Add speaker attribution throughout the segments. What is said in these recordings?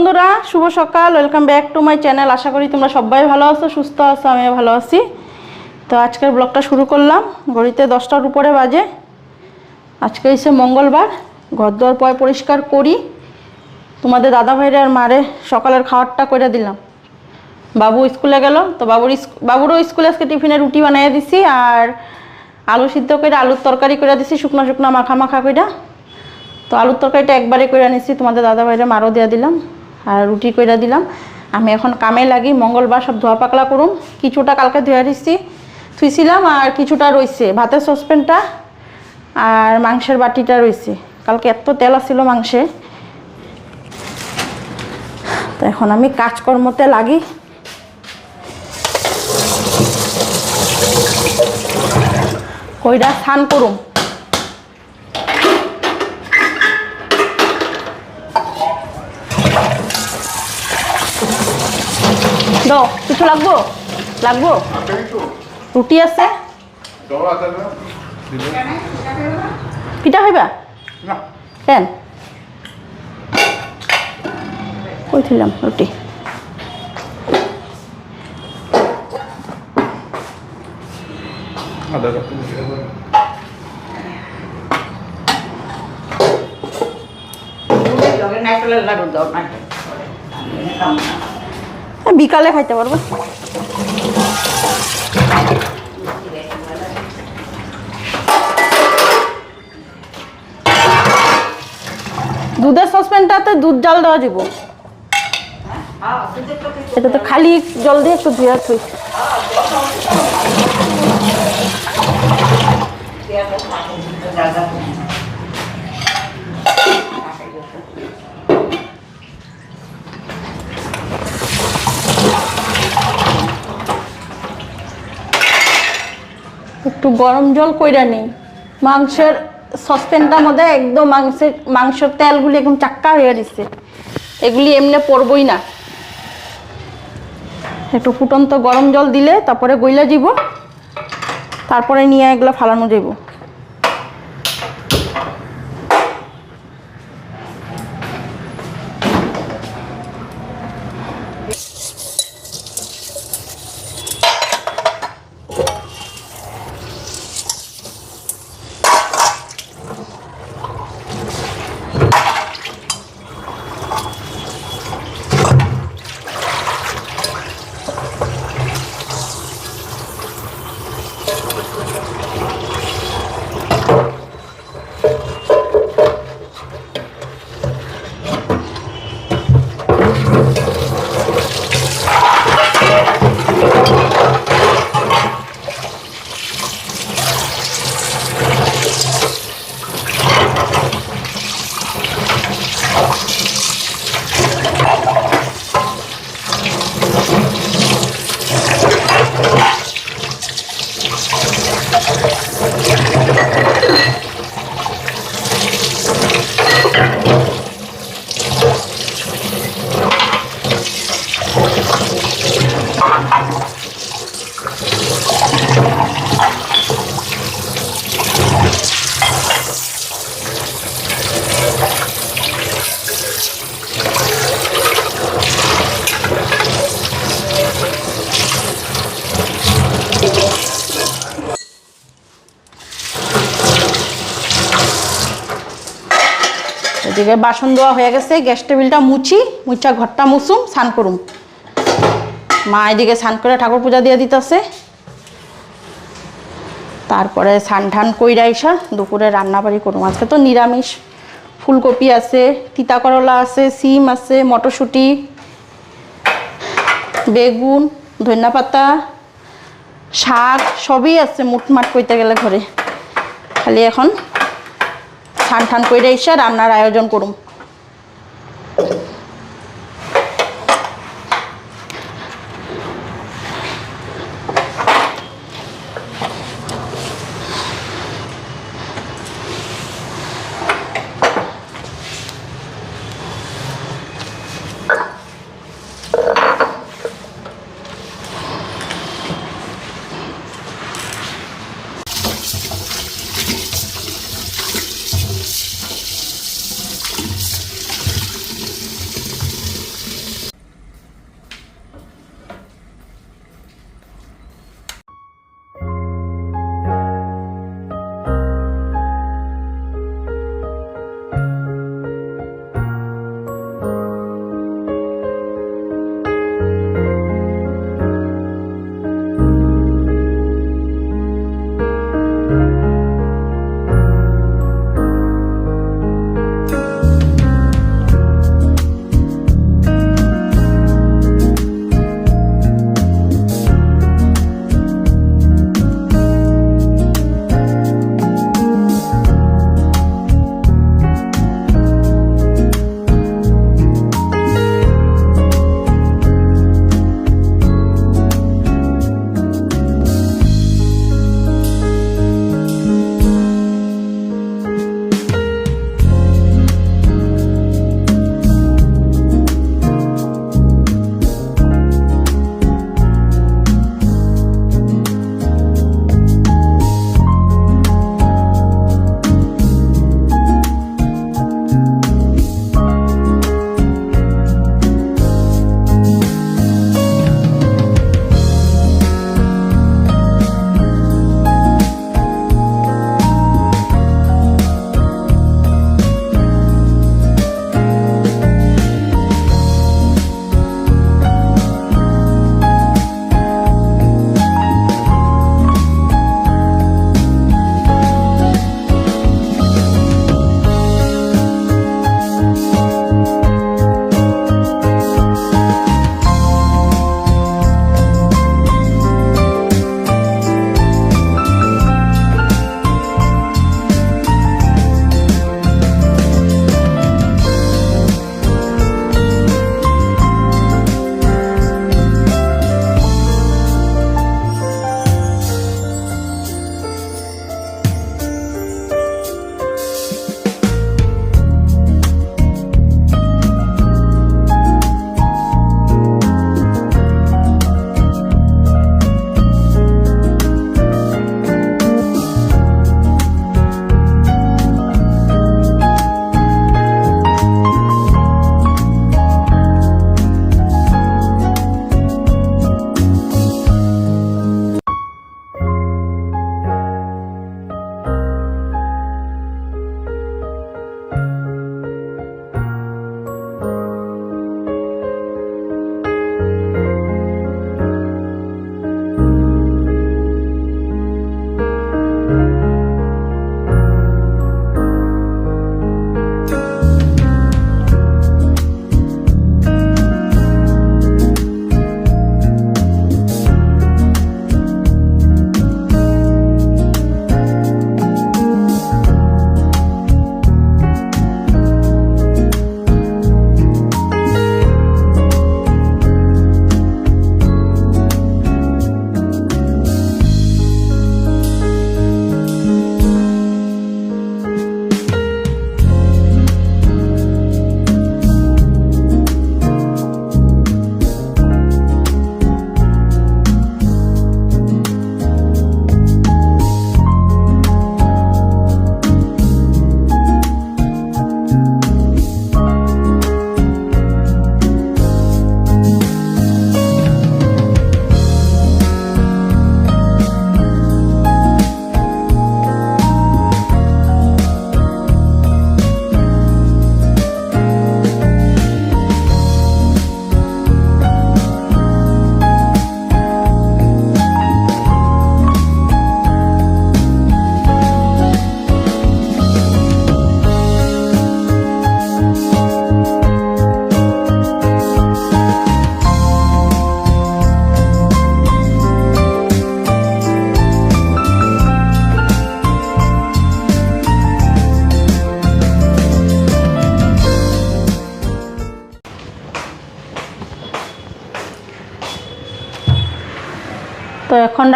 Speaker 1: বন্ধুরা, শুভ সকাল welcome back to my channel আশা করি তোমরা সবাই ভালো আছো, সুস্থ আছো, আমিও ভালো আছি। তো আজকের ব্লগটা শুরু করলাম। ঘড়িতে দশটার উপরে বাজে। আজকে এসে মঙ্গলবার। ঘর দোয়ার পয় পরিষ্কার করি। তোমাদের দাদা ভাইরে আর মারে সকালের খাবারটা করে দিলাম। বাবু স্কুলে গেল, তো বাবুর বাবুরও স্কুলে আজকে টিফিনে রুটি বানিয়ে দিছি আর আলু সিদ্ধ করে আলুর তরকারি করে দিছি, শুকনো শুকনো মাখা মাখা কইরা। তো আলুর তরকারিটা একবারে করে নিছি, তোমাদের দাদা ভাইরে মারও দিয়া দিলাম। আর রুটি কইরা দিলাম। আমি এখন কামে লাগি, মঙ্গলবার সব ধোয়া পাকলা করুম। কিছুটা কালকে ধুয়ে দিচ্ছি থুইছিলাম আর কিছুটা রইছে। ভাতের সসপেনটা আর মাংসের বাটিটা রইছে। কালকে এত তেল আসছিল মাংসে। তো এখন আমি কাজকর্মতে লাগি। কইরা স্নান করুম। দাও কিছু লাগবো? লাগবো? রুটি আছে? পিঠা হইবা কেন কইছিলাম রুটি? বিকালে খাইতে পারব। দুধের সসপ্যানটাতে দুধ জাল দেওয়া যাব এটা তো খালি জল দিয়ে একটু ধুয়ে থুই একটু গরম জল কইরা নেই। মাংসের সসপ্যানটার মধ্যে একদম মাংসের মাংসের তেলগুলি একদম চাক্কা হয়ে দিচ্ছে এগুলি এমনি পড়বই না। একটু ফুটন্ত গরম জল দিলে তারপরে গইলা যাব তারপরে নিয়ে এগুলো ফালানো যাব এদিকে বাসন দেওয়া হয়ে গেছে, গ্যাস টেবিলটা মুছি মুচা ঘরটা মুছুম, স্নান করুম। মা এদিকে স্নান করে ঠাকুর পূজা দিয়ে দিতেছে। তারপরে স্নান ঠান কইরা আইসা দুপুরে রান্নাবাড়ি করুম। আজকে তো নিরামিষ। ফুলকপি আছে, তিতা করলা আছে, সিম আছে, মটরশুঁটি, বেগুন ধনিয়া পাতা শাক, সবই আছে মুটমাট কইতে গেলে ঘরে। খালি এখন ঠান ঠান করে এসে রান্নার আয়োজন করুম।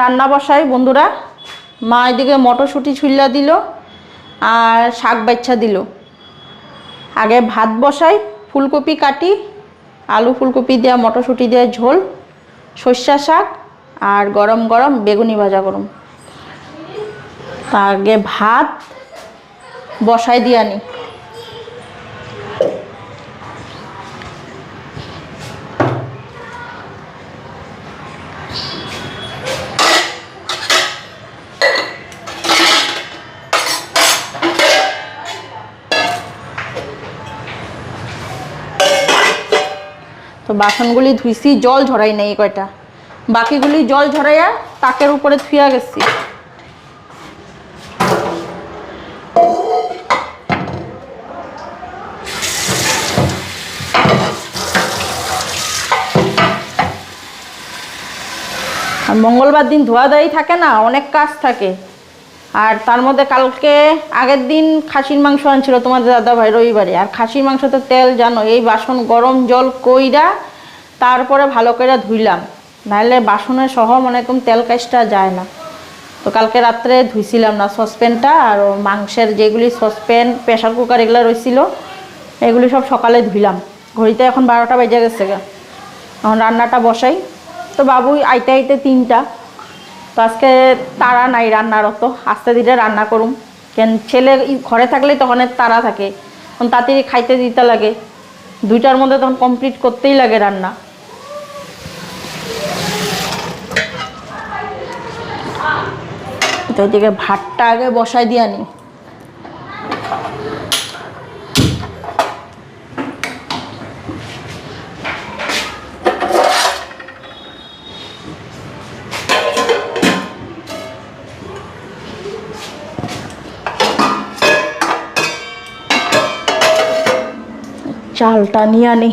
Speaker 1: রান্না বসাই, বন্ধুরা। মা এদিকে মটরশুঁটি ছুল্লা দিল আর শাক বাচ্চা দিল। আগে ভাত বসাই, ফুলকপি কাটি, আলু ফুলকপি দেওয়া মটরশুঁটি দেওয়া ঝোল, সর্ষা শাক আর গরম গরম বেগুনি ভাজা গরম। আগে ভাত বসাই দিয়ে আনি। বাসনগুলি ধুইছি, জল ঝরাই নাই কয়টা। বাকিগুলি জল ঝরাইয়া তাকের উপরে থুয়া গেছি। মঙ্গলবার দিন ধোয়া দায়ী থাকে না, অনেক কাজ থাকে। আর তার মধ্যে কালকে আগের দিন খাসির মাংস আনছিল তোমাদের দাদা ভাই রবিবারে। আর খাসির মাংসতে তেল জানো, এই বাসন গরম জল কইরা তারপরে ভালো করে ধুইলাম। নাহলে বাসনের সহ মনে একদম তেল কাজটা যায় না। তো কালকে রাত্রে ধুইছিলাম না সসপ্যানটা, আর মাংসের যেগুলি সসপ্যান প্রেশার কুকার এগুলো রয়েছিল এগুলি সব সকালে ধুইলাম। ঘড়িতে এখন বারোটা বেজে গেছে এখন রান্নাটা বসাই। তো বাবুই আইতে আইতে তিনটা। তো আজকে তারা নাই রান্নার অত। আস্তে ধীরে রান্না করুম। কেন ছেলে ঘরে থাকলেই তখন তারা থাকে। তখন তাড়াতাড়ি খাইতে দিতে লাগে। দুইটার মধ্যে তখন কমপ্লিট করতেই লাগে রান্না। তো এদিকে ভাতটা আগে বসাই দিয়ে আনি। চালটা নিয়ে আনি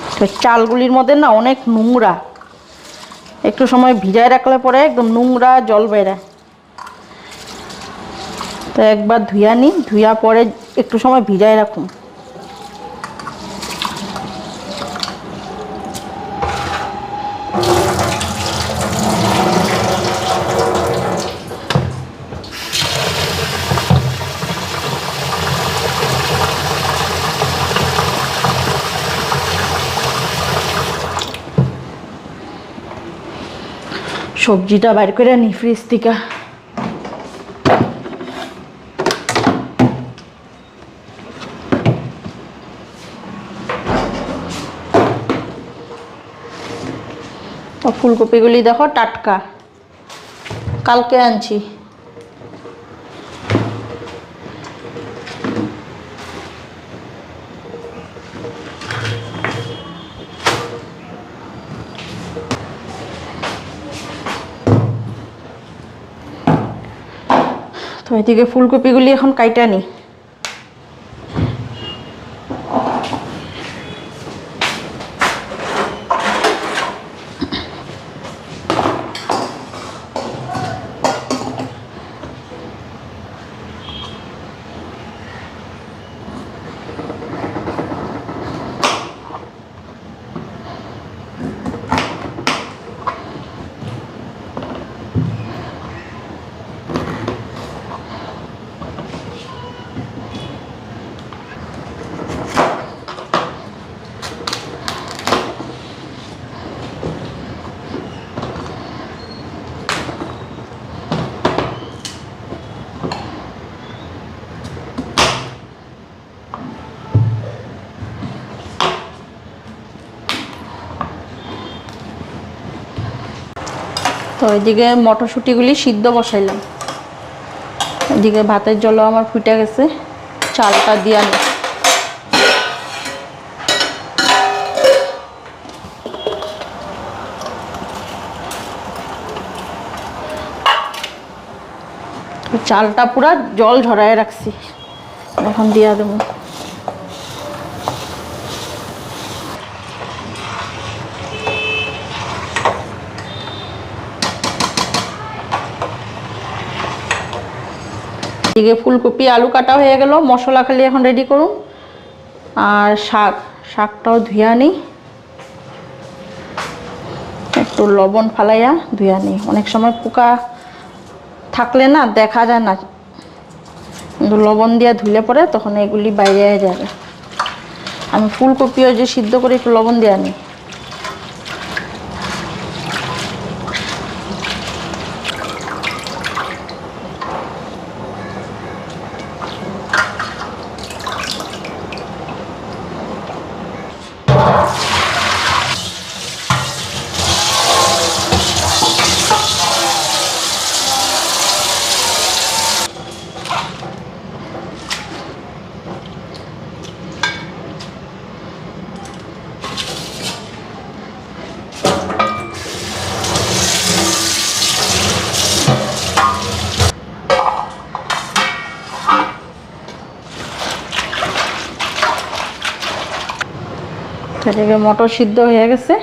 Speaker 1: তো চালগুলির মধ্যে না অনেক নোংরা। একটু সময় ভিজায় রাখলে পরে একদম নোংরা জল বেরায়। তো একবার ধুয়া নিই ধুয়া পরে একটু সময় ভিজায় রাখুন। সবজিটা বাইর করে নি ফ্রিজ থেকে। ফুলকপিগুলি দেখো টাটকা। কালকে আনছি। এদিকে ফুলকপিগুলি এখন কাইটা নি। তো এদিকে মটরশুঁটিগুলি সিদ্ধ বসাইলাম। এদিকে ভাতের জলও আমার ফুটে গেছে, চালটা দিয়া নি চালটা পুরা জল ঝরায় রাখছি। এখন দিয়া দেবো। এদিকে ফুলকপি, আলু কাটা হয়ে গেল, মশলা খালি এখন রেডি করুন। আর শাক, শাকটাও ধুয়া নিই। একটু লবণ ফালাইয়া ধুয়া নিই। অনেক সময় পোকা থাকলে না দেখা যায় না। কিন্তু লবণ দিয়া ধুলে পরে তখন এগুলি বাইরে যাবে। আমি ফুলকপিও যে সিদ্ধ করে একটু লবণ দেওয়া নিই। এদিকে মটর সিদ্ধ হয়ে গেছে।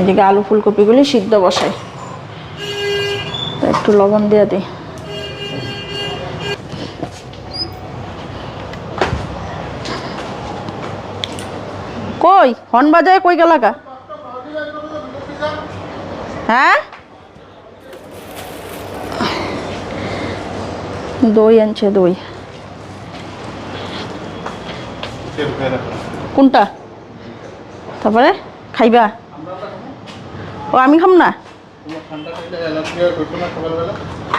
Speaker 1: এদিকে আলু ফুলকপিগুলি সিদ্ধ বসাই। একটু লবণ দিয়ে দিই। কই? হর্ন বাজায় কই গেলা গা? হ্যাঁ? দই আনছে দই। কোনটা? তারপরে খাইবা। ও, আমি খাম না?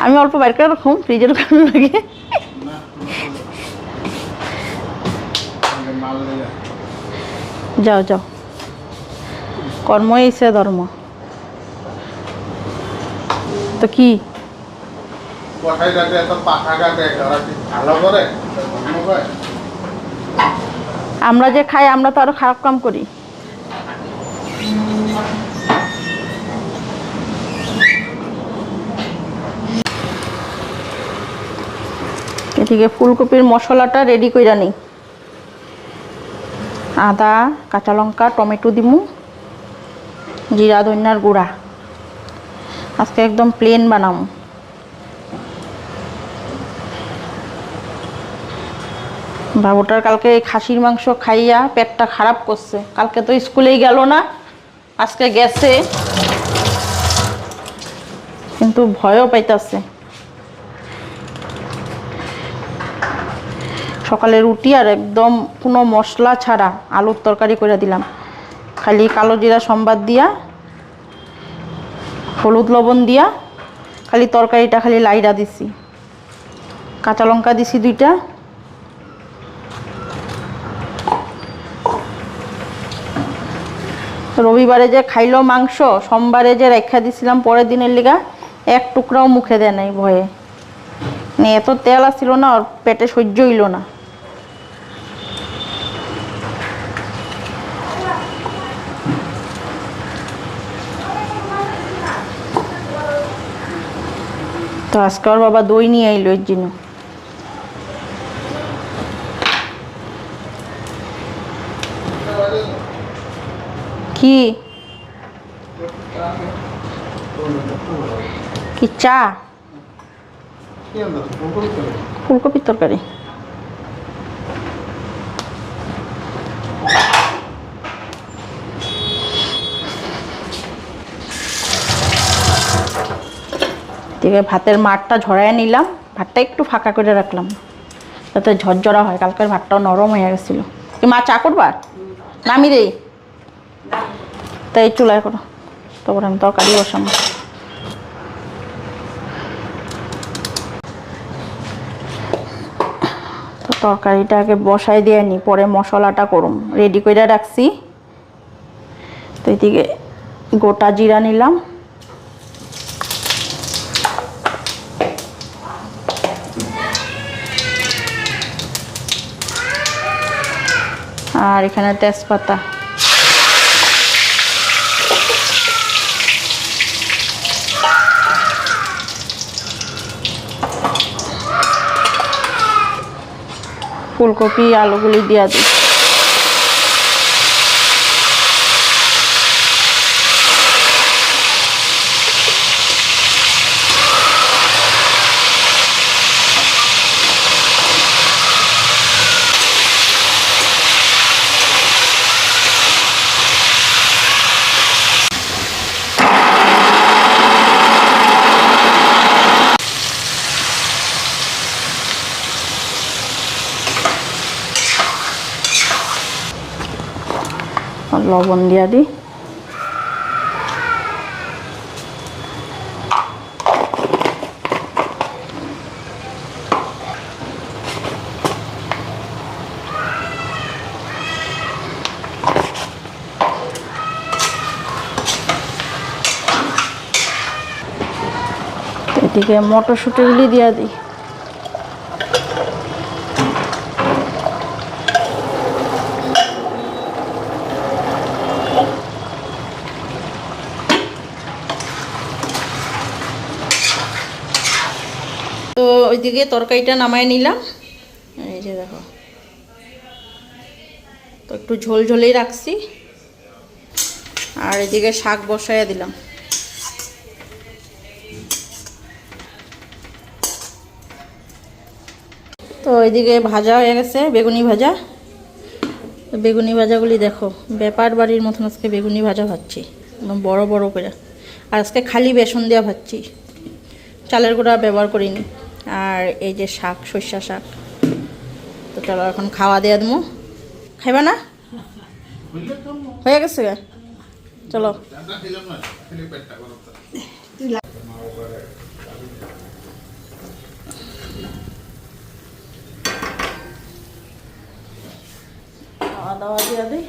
Speaker 1: আমি অল্প বাইর করে রাখুম ফ্রিজের কারণে লাগে। যাও যাও। কর্মই ইসে ধর্ম। তো কি?
Speaker 2: ভালো করে?
Speaker 1: আমরা যে খাই, আমরা তো আরও খারাপ কাম করি। এদিকে ফুলকপির মশলাটা রেডি কইরা নেই। আদা, কাঁচা লঙ্কা, টমেটো দিমু, জিরা, ধনিয়ার গুঁড়া। আজকে একদম প্লেন বানামু। বাবুটার কালকে এই খাসির মাংস খাইয়া পেটটা খারাপ করছে। কালকে তো স্কুলেই গেল না, আজকে গেছে। কিন্তু ভয়ও পাইতাছে। সকালে রুটি আর একদম কোনো মশলা ছাড়া আলুর তরকারি করে দিলাম। খালি কালো জিরা সম্বাদ দিয়া, হলুদ লবণ দিয়া, খালি তরকারিটা খালি লাইরা দিছি। কাঁচা লঙ্কা দিছি দুইটা রবিবারে যে খাইলো মাংস, সোমবারে যে রেখা দিছিলাম, পরের দিনের লিগা এক টুকরাও মুখে দেয় নাই ভয়ে। মানে এত তেল আসছিল না, ওর পেটে সহ্য হইল না। তো আজকে ওর বাবা দই নিয়ে আইলো এর জন্য। কি? কি চা? ফুলকপির তরকারি। ভাতের মাঠটা ঝরায় নিলাম। ভাতটা একটু ফাঁকা করে রাখলাম। যাতে ঝরঝরা হয়। কালকের ভাতটাও নরম হয়ে গেছিল। কি মা চা করবার নামি রে তাই চুলায় করো। তারপরে আমি তরকারি বসাবো। তো তরকারিটা আগে বসাই দিয়ে নি, পরে মশলাটা করুম। রেডি করে রাখছি। তো এদিকে গোটা জিরা নিলাম। আর এখানে তেজপাতা। ফুলকপি আলুগুলি দিয়া দিই লবণ দিয়া দিই এদিকে মটরশুঁটিগুলি দিয়া দিই তো তরকারিটা নামায় নিলাম। এই যে দেখো। তো একটু ঝোল ঝোলেই রাখছি। আর এদিকে শাক বসাইয়া দিলাম। তো এদিকে ভাজা হয়ে গেছে, বেগুনি ভাজা। বেগুনি ভাজাগুলি দেখো, ব্যাপার বাড়ির মতন আজকে বেগুনি ভাজা ভাজছি, একদম বড় বড় করে। আর আজকে খালি বেসন দেওয়া ভাজছি। চালের গুঁড়া ব্যবহার করিনি। আর এই যে শাক, সর্ষা শাক। তো চলো এখন খাওয়া দেওয়া দেবো। খাইবা না? হয়ে গেছে? চলো। খাওয়া দাওয়া দিয়ে দিই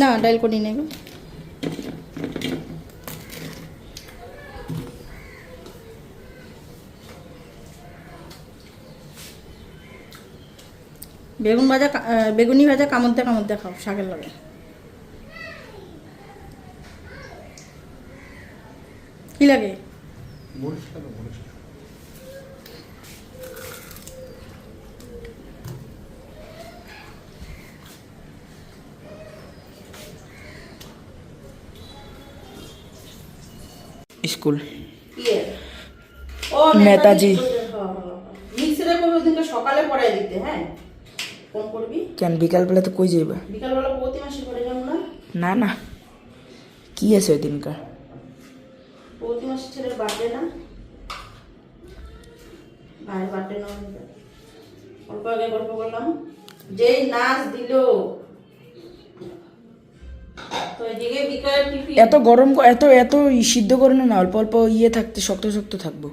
Speaker 1: না ডাইল করি নেই বেগুন ভাজা বেগুনি ভাজা কামড়তে কামড় খাও শাকের লাগে।
Speaker 3: স্কুল।
Speaker 1: ইয়ে। ও
Speaker 3: নেতাজি।
Speaker 1: মিক্সিরে করবি ওদিনকে সকালে পড়াই দিতে হ্যাঁ? ফোন করবি?
Speaker 3: কেন বিকালবেলা তো কই যাইবা?
Speaker 1: বিকালবেলা প্রতি মাসে করে যাব না?
Speaker 3: না না। কি আছে ওই দিনকার
Speaker 1: প্রতি মাসে ছেলের বার্থডে না? ভাইয়ের বার্থডে না অল্প আগে গল্প করলাম। যেই নাচ দিল।
Speaker 3: এত গরম এত এত সিদ্ধ করে না অল্প অল্প ইয়ে থাকতে শক্ত শক্ত থাকব।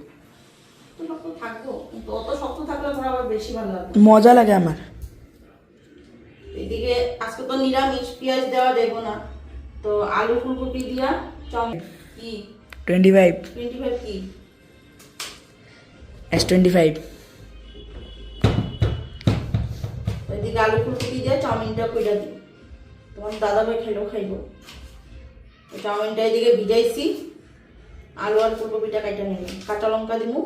Speaker 3: মজা লাগে আমার।
Speaker 1: এদিকে আজকে তো নিরামিষ পেঁয়াজ দেওয়া দেবো না। তো আলু ফুলকপি দিয়া কি?
Speaker 3: টোয়েন্টি ফাইভ
Speaker 1: টোয়েন্টি ফাইভ কি?
Speaker 3: এস টোয়েন্টি ফাইভ
Speaker 1: এদিকে আলু ফুলকপি দিয়ে চাউমিনটা কইরা দিই তোমার দাদা ভাই খেলেও খাইব চাউমিনটা এদিকে ভিজাইছি। আলু আর ফুলকপিটা কাটা নিলাম কাঁচা লঙ্কা দিমু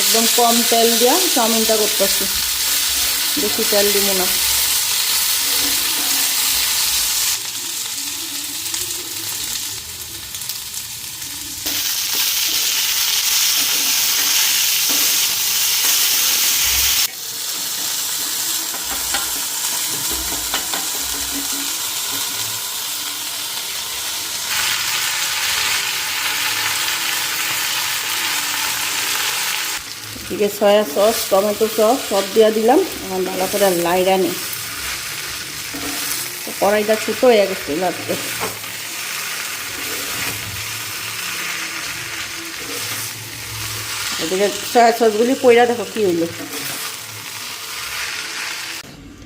Speaker 1: একদম কম তেল দিয়া চাউমিনটা করতেছি। বেশি তেল দিব না। এদিকে সয়া সস টমেটো সস সব দিয়ে দিলাম। এখন ভালো করে লাইরা নি কড়াইটা ছোটো হয়ে গেছে লাগবে এদিকে সয়া সসগুলি পইরা দেখো কি হইল।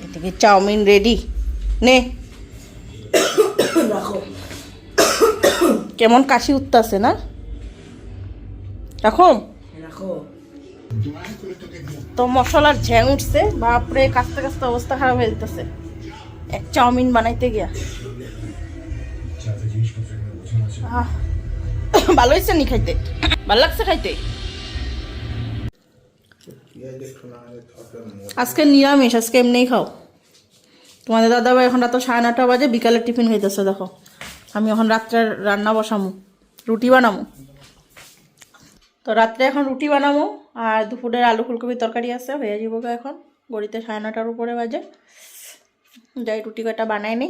Speaker 1: এদিকে চাউমিন রেডি নে।
Speaker 3: রাখো।
Speaker 1: কেমন কাশি উঠতেছে না? রাখো।
Speaker 3: রাখো।
Speaker 1: তো মশলার ঝ্যাং উঠছে, বাপরে, কাস্তে কাস্তে অবস্থা খারাপ হয়ে যেতেছে। এক চাউমিন বানাইতে গিয়া। ভালো হয়েছে নি খাইতে? ভালো লাগছে খাইতে? আজকে নিরামিষ, আজকে এমনিই খাও। তোমাদের দাদাভাই এখন রাত সাড়ে নটা বাজে বিকালে টিফিন খাইতেছে দেখো। আমি এখন রাত্রে রান্না বসামু, রুটি বানামু। তো রাত্রে এখন রুটি বানাবো আর দুপুরের আলু ফুলকপির তরকারি আছে, হয়ে যাব এখন। গড়িতে সাড়ে নটার উপরে বাজে। যাই, রুটি কটা বানাই নি।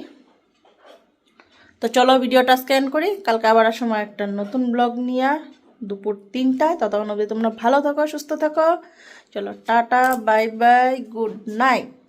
Speaker 1: তো চলো ভিডিওটা স্ক্যান করি। কালকে আবার সময় একটা নতুন ব্লগ নিয়ে দুপুর তিনটায়। ততক্ষণ অবধি তোমরা ভালো থাকো, সুস্থ থাকো। চলো tata, bye bye, good night.